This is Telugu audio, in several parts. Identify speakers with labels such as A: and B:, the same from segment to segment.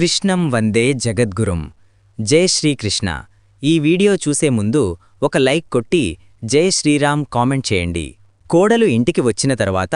A: కృష్ణం వందే జగద్గురుం. జై శ్రీకృష్ణ. ఈ వీడియో చూసే ముందు ఒక లైక్ కొట్టి జై శ్రీరామ్ కామెంట్ చేయండి. కోడలు ఇంటికి వచ్చిన తర్వాత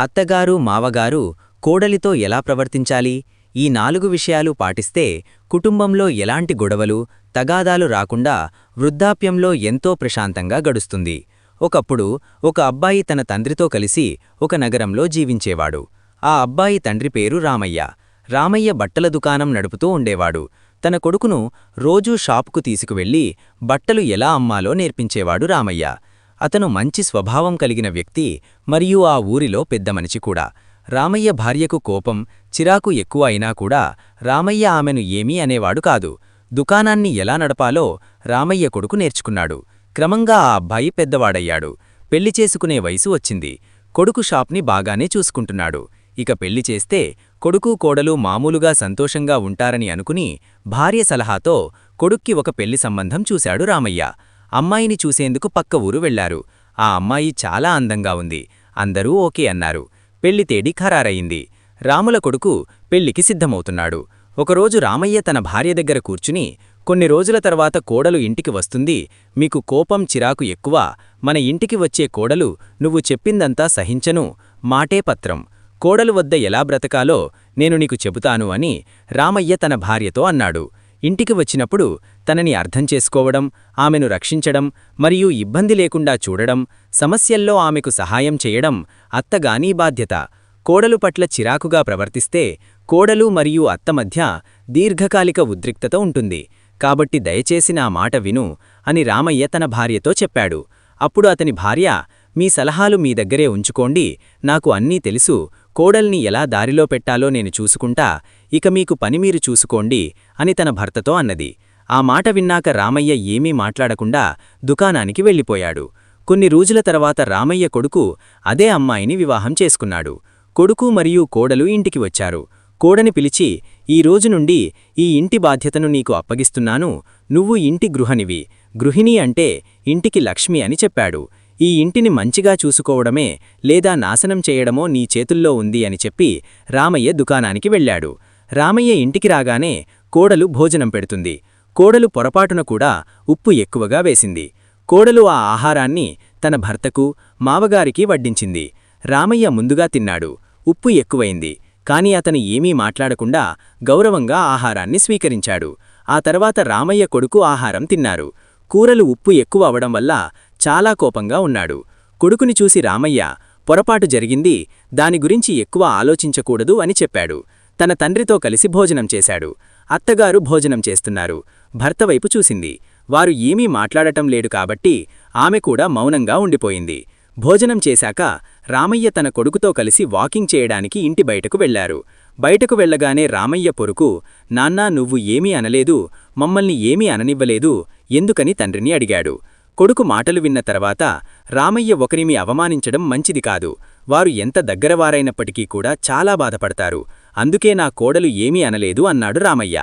A: అత్తగారు మావగారు కోడలితో ఎలా ప్రవర్తించాలి? ఈ నాలుగు విషయాలు పాటిస్తే కుటుంబంలో ఎలాంటి గొడవలు తగాదాలు రాకుండా వృద్ధాప్యంలో ఎంతో ప్రశాంతంగా గడుస్తుంది. ఒకప్పుడు ఒక అబ్బాయి తన తండ్రితో కలిసి ఒక నగరంలో జీవించేవాడు. ఆ అబ్బాయి తండ్రి పేరు రామయ్య. రామయ్య బట్టల దుకాణం నడుపుతూ ఉండేవాడు. తన కొడుకును రోజూ షాపుకు తీసుకువెళ్ళి బట్టలు ఎలా అమ్మాలో నేర్పించేవాడు రామయ్య. అతను మంచి స్వభావం కలిగిన వ్యక్తి మరియు ఆ ఊరిలో పెద్ద మనిషి కూడా. రామయ్య భార్యకు కోపం చిరాకు ఎక్కువ అయినా కూడా రామయ్య ఆమెను ఏమీ అనేవాడు కాదు. దుకాణాన్ని ఎలా నడపాలో రామయ్య కొడుకు నేర్చుకున్నాడు. క్రమంగా ఆ అబ్బాయి పెద్దవాడయ్యాడు. పెళ్ళి చేసుకునే వయసు వచ్చింది. కొడుకు షాప్ని బాగానే చూసుకుంటున్నాడు. ఇక పెళ్ళి చేస్తే కొడుకు కోడలు మామూలుగా సంతోషంగా ఉంటారని అనుకుని భార్య సలహాతో కొడుక్కి ఒక పెళ్ళి సంబంధం చూశాడు రామయ్య. అమ్మాయిని చూసేందుకు పక్క ఊరు వెళ్ళారు. ఆ అమ్మాయి చాలా అందంగా ఉంది. అందరూ ఓకే అన్నారు. పెళ్ళి తేడి ఖరారయింది. రాముల కొడుకు పెళ్ళికి సిద్ధమవుతున్నాడు. ఒకరోజు రామయ్య తన భార్య దగ్గర కూర్చుని కొన్ని రోజుల తర్వాత కోడలు ఇంటికి వస్తుంది. మీకు కోపం చిరాకు ఎక్కువ. మన ఇంటికి వచ్చే కోడలు నువ్వు చెప్పిందంతా సహించను. మాటే పత్రం. కోడలు వద్ద ఎలా బ్రతకాలో నేను నీకు చెబుతాను అని రామయ్య తన భార్యతో అన్నాడు. ఇంటికి వచ్చినప్పుడు తనని అర్థం చేసుకోవడం ఆమెను రక్షించడం మరియు ఇబ్బంది లేకుండా చూడడం సమస్యల్లో ఆమెకు సహాయం చేయడం అత్తగానీ బాధ్యత. కోడలు పట్ల చిరాకుగా ప్రవర్తిస్తే కోడలు మరియు అత్త మధ్య దీర్ఘకాలిక ఉద్రిక్తత ఉంటుంది. కాబట్టి దయచేసి నా మాట విను అని రామయ్య తన భార్యతో చెప్పాడు. అప్పుడు అతని భార్య మీ సలహాలు మీ దగ్గరే ఉంచుకోండి నాకు అన్నీ తెలుసు కోడల్ని ఎలా దారిలో పెట్టాలో నేను చూసుకుంటా ఇక మీకు పని మీరు చూసుకోండి అని తన భర్తతో అన్నది. ఆ మాట విన్నాక రామయ్య ఏమీ మాట్లాడకుండా దుకాణానికి వెళ్ళిపోయాడు. కొన్ని రోజుల తర్వాత రామయ్య కొడుకు అదే అమ్మాయిని వివాహం చేసుకున్నాడు. కొడుకు మరియు కోడలు ఇంటికి వచ్చారు. కోడని పిలిచి ఈ రోజు నుండి ఈ ఇంటి బాధ్యతను నీకు అప్పగిస్తున్నాను. నువ్వు ఇంటి గృహనివి గృహిణి అంటే ఇంటికి లక్ష్మి అని చెప్పాడు. ఈ ఇంటిని మంచిగా చూసుకోవడమే లేదా నాశనం చేయడమో నీ చేతుల్లో ఉంది అని చెప్పి రామయ్య దుకాణానికి వెళ్ళాడు. రామయ్య ఇంటికి రాగానే కోడలు భోజనం పెడుతుంది. కోడలు పొరపాటున కూడా ఉప్పు ఎక్కువగా వేసింది. కోడలు ఆ ఆహారాన్ని తన భర్తకు మావగారికి వడ్డించింది. రామయ్య ముందుగా తిన్నాడు. ఉప్పు ఎక్కువైంది. కాని అతను ఏమీ మాట్లాడకుండా గౌరవంగా ఆహారాన్ని స్వీకరించాడు. ఆ తర్వాత రామయ్య కొడుకు ఆహారం తిన్నారు. కూరలు ఉప్పు ఎక్కువ అవడం వల్ల చాలా కోపంగా ఉన్నాడు. కొడుకుని చూసి రామయ్య పొరపాటు జరిగింది దాని గురించి ఎక్కువ ఆలోచించకూడదు అని చెప్పాడు. తన తండ్రితో కలిసి భోజనం చేశాడు. అత్తగారు భోజనం చేస్తున్నారు. భర్తవైపు చూసింది. వారు ఏమీ మాట్లాడటం లేడు కాబట్టి ఆమె కూడా మౌనంగా ఉండిపోయింది. భోజనం చేశాక రామయ్య తన కొడుకుతో కలిసి వాకింగ్ చేయడానికి ఇంటి బయటకు వెళ్ళారు. బయటకు వెళ్ళగానే రామయ్య పొరుకు నాన్నా నువ్వు ఏమీ అనలేదు మమ్మల్ని ఏమీ అననివ్వలేదు ఎందుకని తండ్రిని అడిగాడు. కొడుకు మాటలు విన్న తర్వాత రామయ్య ఒకరిమి అవమానించడం మంచిది కాదు. వారు ఎంత దగ్గరవారైనప్పటికీ కూడా చాలా బాధపడతారు. అందుకే నా కోడలు ఏమీ అనలేదు అన్నాడు రామయ్య.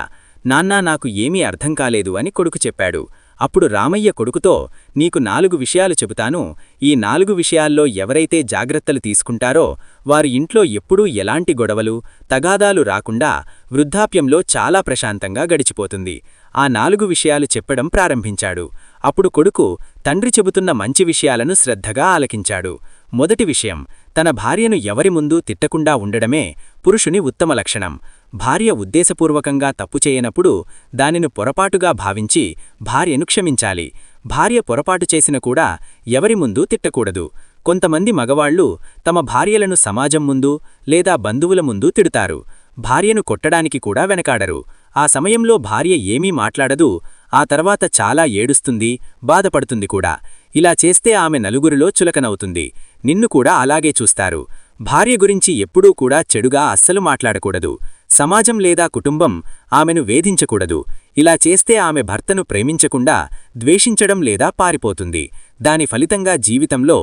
A: నాన్నా నాకు ఏమీ అర్థం కాలేదు అని కొడుకు చెప్పాడు. అప్పుడు రామయ్య కొడుకుతో నీకు నాలుగు విషయాలు చెబుతాను. ఈ నాలుగు విషయాల్లో ఎవరైతే జాగ్రత్తలు తీసుకుంటారో వారి ఇంట్లో ఎప్పుడూ ఎలాంటి గొడవలు తగాదాలు రాకుండా వృద్ధాప్యంలో చాలా ప్రశాంతంగా గడిచిపోతుంది. ఆ నాలుగు విషయాలు చెప్పడం ప్రారంభించాడు. అప్పుడు కొడుకు తండ్రి చెబుతున్న మంచి విషయాలను శ్రద్ధగా ఆలకించాడు. మొదటి విషయం తన భార్యను ఎవరి ముందు తిట్టకుండా ఉండడమే పురుషుని ఉత్తమ లక్షణం. భార్య ఉద్దేశపూర్వకంగా తప్పు చేయనప్పుడు దానిని పొరపాటుగా భావించి భార్యను క్షమించాలి. భార్య పొరపాటు చేసిన కూడా ఎవరి ముందు తిట్టకూడదు. కొంతమంది మగవాళ్ళు తమ భార్యలను సమాజం ముందు లేదా బంధువుల ముందు తిడుతారు. భార్యను కొట్టడానికి కూడా వెనకాడరు. ఆ సమయంలో భార్య ఏమీ మాట్లాడదు ఆ తర్వాత చాలా ఏడుస్తుంది బాధపడుతుంది కూడా. ఇలా చేస్తే ఆమె నలుగురిలో చులకనవుతుంది. నిన్ను కూడా అలాగే చూస్తారు. భార్య గురించి ఎప్పుడూ కూడా చెడుగా అస్సలు మాట్లాడకూడదు. సమాజం లేదా కుటుంబం ఆమెను వేధించకూడదు. ఇలా చేస్తే ఆమె భర్తను ప్రేమించకుండా ద్వేషించడం లేదా పారిపోతుంది. దాని ఫలితంగా జీవితంలో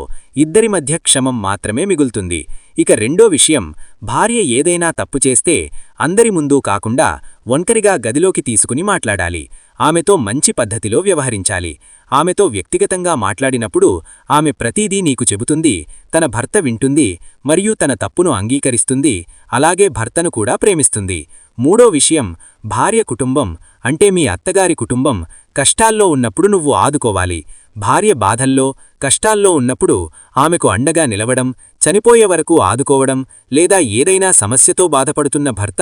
A: ఇద్దరి మధ్య క్షమం మాత్రమే మిగులుతుంది. ఇక రెండో విషయం భార్య ఏదైనా తప్పు చేస్తే అందరి ముందు కాకుండా ఒంటరిగా గదిలోకి తీసుకుని మాట్లాడాలి. ఆమెతో మంచి పద్ధతిలో వ్యవహరించాలి. ఆమెతో వ్యక్తిగతంగా మాట్లాడినప్పుడు ఆమె ప్రతీదీ నీకు చెబుతుంది తన భర్త వింటుంది మరియు తన తప్పును అంగీకరిస్తుంది అలాగే భర్తను కూడా ప్రేమిస్తుంది.
B: మూడో విషయం భార్య కుటుంబం అంటే మీ అత్తగారి కుటుంబం కష్టాల్లో ఉన్నప్పుడు నువ్వు ఆదుకోవాలి. భార్య బాధల్లో కష్టాల్లో ఉన్నప్పుడు ఆమెకు అండగా నిలవడం చనిపోయే వరకు ఆదుకోవడం లేదా ఏదైనా సమస్యతో బాధపడుతున్న భర్త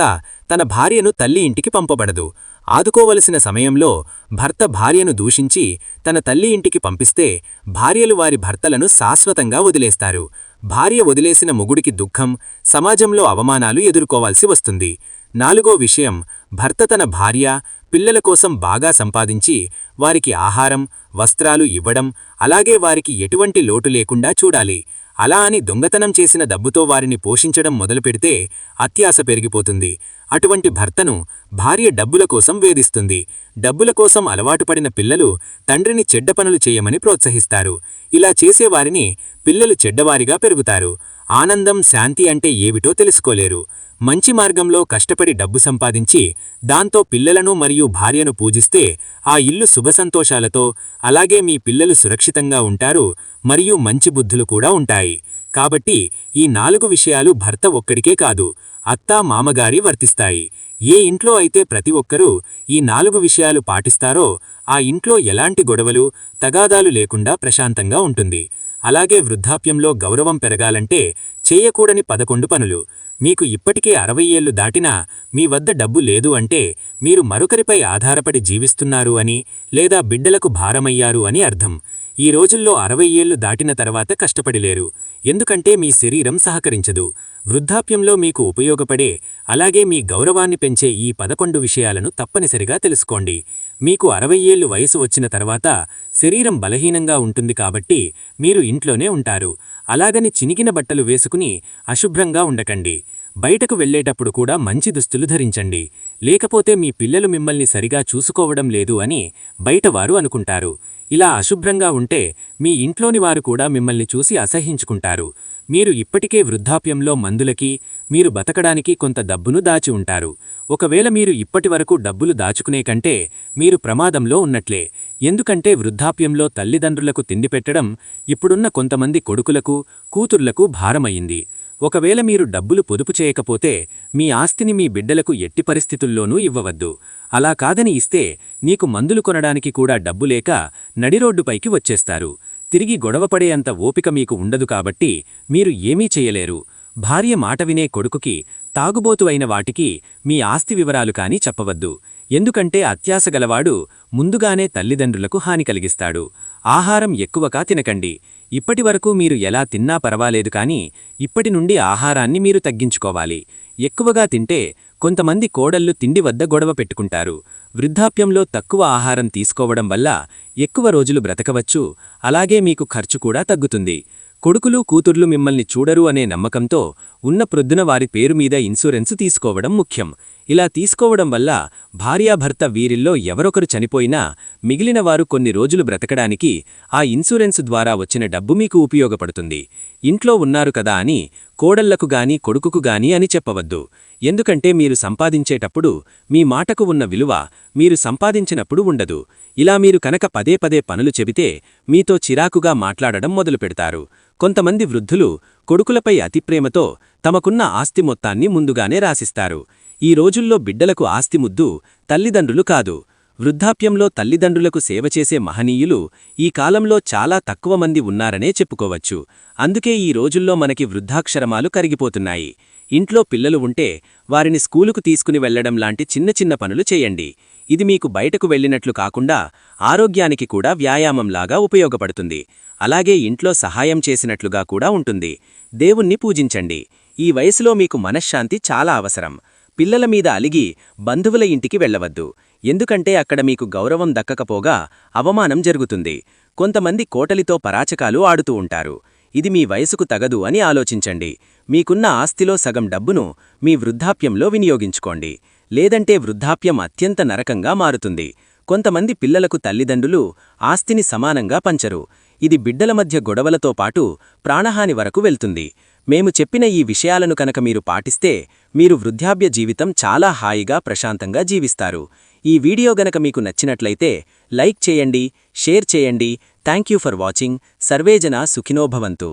B: తన భార్యను తల్లి ఇంటికి పంపబడదు. ఆదుకోవలసిన సమయంలో భర్త భార్యను దూషించి తన తల్లి ఇంటికి పంపిస్తే భార్యలు వారి భర్తలను శాశ్వతంగా వదిలేస్తారు. భార్య వదిలేసిన మొగుడికి దుఃఖం సమాజంలో అవమానాలు ఎదుర్కోవాల్సి వస్తుంది. నాలుగో విషయం భర్త తన భార్య పిల్లల కోసం బాగా సంపాదించి వారికి ఆహారం వస్త్రాలు ఇవ్వడం అలాగే వారికి ఎటువంటి లోటు లేకుండా చూడాలి. అలా అని దొంగతనం చేసిన డబ్బుతో వారిని పోషించడం మొదలుపెడితే అత్యాశ పెరిగిపోతుంది. అటువంటి భర్తను భార్య డబ్బుల కోసం వేధిస్తుంది. డబ్బుల కోసం అలవాటుపడిన పిల్లలు తండ్రిని చెడ్డ పనులు చేయమని ప్రోత్సహిస్తారు. ఇలా చేసేవారిని పిల్లలు చెడ్డవారిగా పెరుగుతారు. ఆనందం శాంతి అంటే ఏమిటో తెలుసుకోలేరు. మంచి మార్గంలో కష్టపడి డబ్బు సంపాదించి దాంతో పిల్లలను మరియు భార్యను పూజిస్తే ఆ ఇల్లు శుభసంతోషాలతో అలాగే మీ పిల్లలు సురక్షితంగా ఉంటారు మరియు మంచి బుద్ధులు కూడా ఉంటాయి. కాబట్టి ఈ నాలుగు విషయాలు భర్త ఒక్కడికే కాదు అత్తా మామగారి వర్తిస్తాయి. ఏ ఇంట్లో అయితే ప్రతి ఒక్కరూ ఈ నాలుగు విషయాలు పాటిస్తారో ఆ ఇంట్లో ఎలాంటి గొడవలు తగాదాలు లేకుండా ప్రశాంతంగా ఉంటుంది. అలాగే వృద్ధాప్యంలో గౌరవం పెరగాలంటే చేయకూడని పదకొండు పనులు. మీకు ఇప్పటికే అరవై ఏళ్ళు దాటినా మీ వద్ద డబ్బు లేదు అంటే మీరు మరొకరిపై ఆధారపడి జీవిస్తున్నారు అని లేదా బిడ్డలకు భారమయ్యారు అని అర్థం. ఈ రోజుల్లో అరవై ఏళ్ళు దాటిన తర్వాత కష్టపడిలేరు. ఎందుకంటే మీ శరీరం సహకరించదు. వృద్ధాప్యంలో మీకు ఉపయోగపడే అలాగే మీ గౌరవాన్ని పెంచే ఈ పదకొండు విషయాలను తప్పనిసరిగా తెలుసుకోండి. మీకు అరవై ఏళ్ళు వయసు వచ్చిన తర్వాత శరీరం బలహీనంగా ఉంటుంది కాబట్టి మీరు ఇంట్లోనే ఉంటారు. అలాగని చినిగిన బట్టలు వేసుకుని అశుభ్రంగా ఉండకండి. బయటకు వెళ్ళేటప్పుడు కూడా మంచి దుస్తులు ధరించండి. లేకపోతే మీ పిల్లలు మిమ్మల్ని సరిగా చూసుకోవడం లేదు అని బయటవారు అనుకుంటారు. ఇలా అశుభ్రంగా ఉంటే మీ ఇంట్లోని వారు కూడా మిమ్మల్ని చూసి అసహించుకుంటారు. మీరు ఇప్పటికే వృద్ధాప్యంలో మందులకి మీరు బతకడానికి కొంత డబ్బును దాచి ఉంటారు. ఒకవేళ మీరు ఇప్పటివరకు డబ్బులు దాచుకునే కంటే మీరు ప్రమాదంలో ఉన్నట్లే. ఎందుకంటే వృద్ధాప్యంలో తల్లిదండ్రులకు తిండి పెట్టడం ఇప్పుడున్న కొంతమంది కొడుకులకు కూతుర్లకు భారమయ్యింది. ఒకవేళ మీరు డబ్బులు పొదుపు చేయకపోతే మీ ఆస్తిని మీ బిడ్డలకు ఎట్టి పరిస్థితుల్లోనూ ఇవ్వవద్దు. అలా కాదని ఇస్తే నీకు మందులు కొనడానికి కూడా డబ్బు లేక నడిరోడ్డుపైకి వచ్చేస్తారు. తిరిగి గొడవపడేంత ఓపిక మీకు ఉండదు కాబట్టి మీరు ఏమీ చేయలేరు. భార్య మాట వినే కొడుకుకి తాగుబోతువైన వాటికి మీ ఆస్తి వివరాలు కాని చెప్పవద్దు. ఎందుకంటే అత్యాసగలవాడు ముందుగానే తల్లిదండ్రులకు హాని కలిగిస్తాడు. ఆహారం ఎక్కువగా తినకండి. ఇప్పటివరకు మీరు ఎలా తిన్నా పర్వాలేదు కాని ఇప్పటి నుండి ఆహారాన్ని మీరు తగ్గించుకోవాలి. ఎక్కువగా తింటే కొంతమంది కోడళ్ళు తిండి వద్ద గొడవ పెట్టుకుంటారు. వృద్ధాప్యంలో తక్కువ ఆహారం తీసుకోవడం వల్ల ఎక్కువ రోజులు బ్రతకవచ్చు. అలాగే మీకు ఖర్చు కూడా తగ్గుతుంది. కొడుకులు కూతుర్లు మిమ్మల్ని చూడరు అనే నమ్మకంతో ఉన్న ప్రొద్దున వారి పేరు మీద ఇన్సూరెన్సు తీసుకోవడం ముఖ్యం. ఇలా తీసుకోవడం వల్ల భార్యాభర్త వీరిల్లో ఎవరొకరు చనిపోయినా మిగిలిన వారు కొన్ని రోజులు బ్రతకడానికి ఆ ఇన్సూరెన్సు ద్వారా వచ్చిన డబ్బు మీకు ఉపయోగపడుతుంది. ఇంట్లో ఉన్నారు కదా అని కోడళ్ళకు గాని కొడుకుకు గాని అని చెప్పవద్దు. ఎందుకంటే మీరు సంపాదించేటప్పుడు మీ మాటకు ఉన్న విలువ మీరు సంపాదించినప్పుడు ఉండదు. ఇలా మీరు కనుక పదే పదే పనులు చెబితే మీతో చిరాకుగా మాట్లాడడం మొదలుపెడతారు కొంతమంది వృద్ధులు కొడుకులపై అతిప్రేమతో తమకున్న ఆస్తి మొత్తాన్ని ముందుగానే రాసిస్తారు. ఈ రోజుల్లో బిడ్డలకు ఆస్తి ముద్దు తల్లిదండ్రులు కాదు. వృద్ధాప్యంలో తల్లిదండ్రులకు సేవ చేసే మహనీయులు ఈ కాలంలో చాలా తక్కువ మంది ఉన్నారనే చెప్పుకోవచ్చు. అందుకే ఈ రోజుల్లో మనకి వృద్ధాక్షరమాలు కరిగిపోతున్నాయి. ఇంట్లో పిల్లలు ఉంటే వారిని స్కూలుకు తీసుకుని వెళ్ళడం లాంటి చిన్న చిన్న పనులు చేయండి. ఇది మీకు బయటకు వెళ్ళినట్లు కాకుండా ఆరోగ్యానికి కూడా వ్యాయామంలాగా ఉపయోగపడుతుంది. అలాగే ఇంట్లో సహాయం చేసినట్లుగా కూడా ఉంటుంది. దేవుణ్ణి పూజించండి. ఈ వయసులో మీకు మనశ్శాంతి చాలా అవసరం. పిల్లల మీద అలిగి బంధువుల ఇంటికి వెళ్ళవద్దు ఎందుకంటే అక్కడ మీకు గౌరవం దక్కకపోగా అవమానం జరుగుతుంది. కొంతమంది కోటలితో పరాచకాలు ఆడుతూ ఉంటారు. ఇది మీ వయసుకు తగదు అని ఆలోచించండి. మీకున్న ఆస్తిలో సగం డబ్బును మీ వృద్ధాప్యంలో వినియోగించుకోండి. లేదంటే వృద్ధాప్యం అత్యంత నరకంగా మారుతుంది. కొంతమంది పిల్లలకు తల్లిదండ్రులు ఆస్తిని సమానంగా పంచరు. ఇది బిడ్డల మధ్య గొడవలతో పాటు ప్రాణహాని వరకు వెళ్తుంది. మేము చెప్పిన ఈ విషయాలను కనుక మీరు పాటిస్తే మీరు వృద్ధాప్య జీవితం చాలా హాయిగా ప్రశాంతంగా జీవిస్తారు. ఈ వీడియో గనక మీకు నచ్చినట్లయితే లైక్ చేయండి షేర్ చేయండి. Thank for watching. సర్వేజన సుఖినోభవంతు